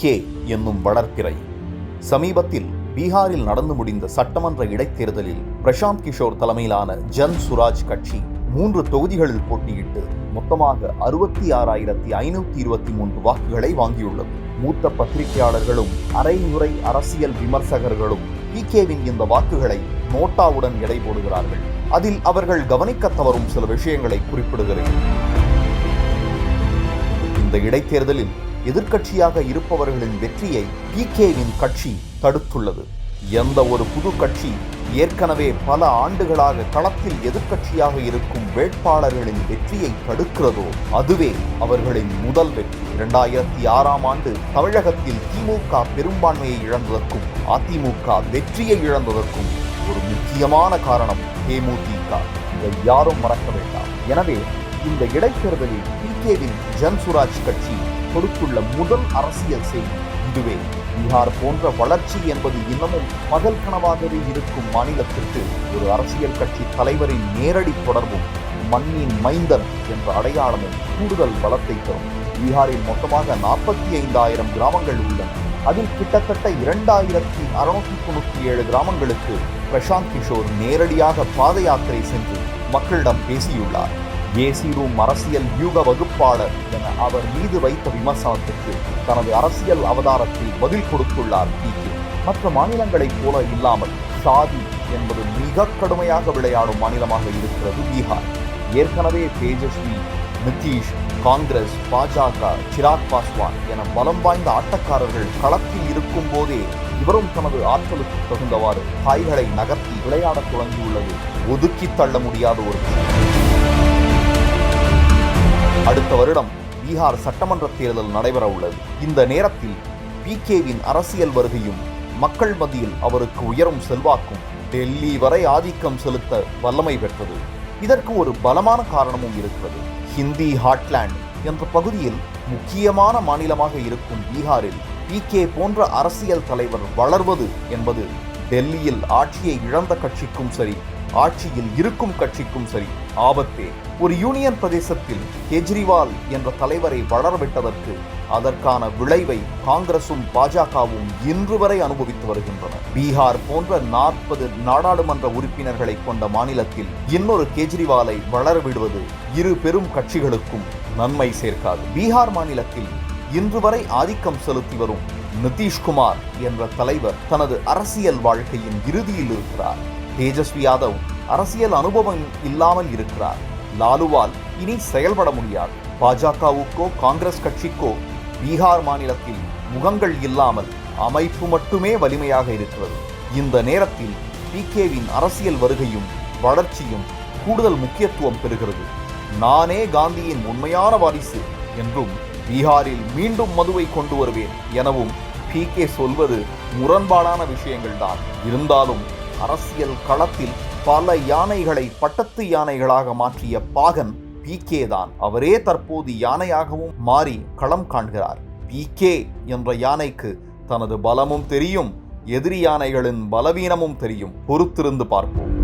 K என்னும் வளர்ப்பிறை. சமீபத்தில் பீகாரில் நடந்து முடிந்த சட்டமன்ற இடைத்தேர்தலில் பிரசாந்த் கிஷோர் தலைமையிலான ஜன் சுராஜ் கட்சி மூன்று தொகுதிகளில் போட்டியிட்டு மொத்தமாக அறுபத்தி ஆறாயிரத்தி ஐநூத்தி இருபத்தி மூன்று வாக்குகளை வாங்கியுள்ளது. மூத்த பத்திரிகையாளர்களும் அரைமுறை அரசியல் விமர்சகர்களும் பிகேவின் இந்த வாக்குகளை நோட்டாவுடன் எடை போடுகிறார்கள். அதில் அவர்கள் கவனிக்க தவறும் சில விஷயங்களை குறிப்பிடுகிறேன். இந்த இடைத்தேர்தலில் எதிர்க்கட்சியாக இருப்பவர்களின் வெற்றியை பிகேவின் கட்சி தடுத்துள்ளது. எந்த ஒரு புது கட்சி ஏற்கனவே பல ஆண்டுகளாக களத்தில் எதிர்க்கட்சியாக இருக்கும் வேட்பாளர்களின் வெற்றியை தடுக்கிறதோ அதுவே அவர்களின் முதல் வெற்றி. இரண்டாயிரத்தி ஆறாம் ஆண்டு தமிழகத்தில் திமுக பெரும்பான்மையை இழந்ததற்கும் அதிமுக வெற்றியை இழந்ததற்கும் ஒரு முக்கியமான காரணம் தேமுதிக. இதை யாரும் மறக்க வேண்டாம். எனவே இந்த இடைத்தேர்தலில் பிகேவின் ஜன்சுராஜ் கட்சி கொடுத்துள்ள முதல் அரசியல் செய்தி இதுவே. பீகார் போன்ற வளர்ச்சி என்பது இன்னமும் பகல் கனவாகவே இருக்கும் மாநிலத்திற்கு ஒரு அரசியல் கட்சி தலைவரின் நேரடி தொடர்பும் மண்ணின் மைந்தன் என்ற அடையாளமும் கூடுதல் பலத்தை தரும். பீகாரில் மொத்தமாக நாற்பத்தி ஐந்தாயிரம் கிராமங்கள் உள்ளன. அதில் கிட்டத்தட்ட இரண்டாயிரத்தி அறுநூத்தி தொண்ணூத்தி ஏழு கிராமங்களுக்கு பிரசாந்த் கிஷோர் நேரடியாக பாத யாத்திரை சென்று மக்களிடம் பேசியுள்ளார். ஏசி ரூம் அரசியல் யூக வகுப்பாளர் என அவர் மீது வைத்த விமர்சனத்துக்கு தனது அரசியல் அவதாரத்தில் பதில் கொடுத்துள்ளார் பி கே. மற்ற மாநிலங்களைப் போல இல்லாமல் சாதி என்பது மிக கடுமையாக விளையாடும் மாநிலமாக இருக்கிறது பீகார். ஏற்கனவே தேஜஸ்வி நிதிஷ் காங்கிரஸ் பாஜக சிராக் பாஸ்வான் என பலம் வாய்ந்த ஆட்டக்காரர்கள் களத்தில் இருக்கும் போதே இவரும் தனது ஆற்றலுக்கு தகுந்தவாறு காய்களை நகர்த்தி விளையாடத் தொடங்கியுள்ளது. ஒதுக்கி தள்ள முடியாத ஒரு விஷயம். அடுத்த வருடம் பீகார் சட்டமன்ற தேர்தல் நடைபெற உள்ளது இந்த நேரத்தில் பிகேவின் அரசியல் வருகையும் மக்கள் மத்தியில் அவருக்கு உயரும் செல்வாக்கும் டெல்லி வரை ஆதிக்கம் செலுத்த வல்லமை பெற்றது. இதற்கு ஒரு பலமான காரணமும் இருக்கிறது. ஹிந்தி ஹாட்லேண்ட் என்ற பகுதியில் முக்கியமான மாநிலமாக இருக்கும் பீகாரில் பிகே போன்ற அரசியல் தலைவர் வளர்வது என்பது டெல்லியில் ஆட்சியை இழந்த கட்சிக்கும் சரி ஆட்சியில் இருக்கும் கட்சிக்கும் சரி ஆபத்தே. ஒரு யூனியன் பிரதேசத்தில் கெஜ்ரிவால் என்ற தலைவரை வளரவிட்டதற்கு அதற்கான விளைவை காங்கிரசும் பாஜகவும் இன்று வரை அனுபவித்து வருகின்றன பீகார் போன்ற நாற்பது நாடாளுமன்ற உறுப்பினர்களை கொண்ட மாநிலத்தில் இன்னொரு கெஜ்ரிவாலை வளரவிடுவது இரு பெரும் கட்சிகளுக்கும் நன்மை சேர்க்காது. பீகார் மாநிலத்தில் இன்று வரை ஆதிக்கம் செலுத்தி வரும் நிதிஷ்குமார் என்ற தலைவர் தனது அரசியல் வாழ்க்கையின் இறுதியில் இருக்கிறார். தேஜஸ்வி யாதவ் அரசியல் அனுபவம் இல்லாமல் இருக்கிறார். லாலுவால் இனி செயல்பட முடியாது. பாஜகவுக்கோ காங்கிரஸ் கட்சிக்கோ பீகார் மாநிலத்தில் முகங்கள் இல்லாமல் அமைப்பு மட்டுமே வலிமையாக இருக்கிறது. இந்த நேரத்தில் பிகேவின் அரசியல் வருகையும் வளர்ச்சியும் கூடுதல் முக்கியத்துவம் பெறுகிறது. நானே காந்தியின் உண்மையான வாரிசு என்றும் பீகாரில் மீண்டும் மதுவை கொண்டு வருவேன் எனவும் பி கே சொல்வது முரண்பாடான விஷயங்கள்தான். இருந்தாலும் அரசியல் களத்தில் பல யானைகளை பட்டத்து யானைகளாக மாற்றிய பாகன் பி கே தான் அவரே தற்போது யானையாகவும் மாறி களம் காண்கிறார். பி கே என்ற யானைக்கு தனது பலமும் தெரியும் எதிரி யானைகளின் பலவீனமும் தெரியும். பொறுத்திருந்து பார்ப்போம்.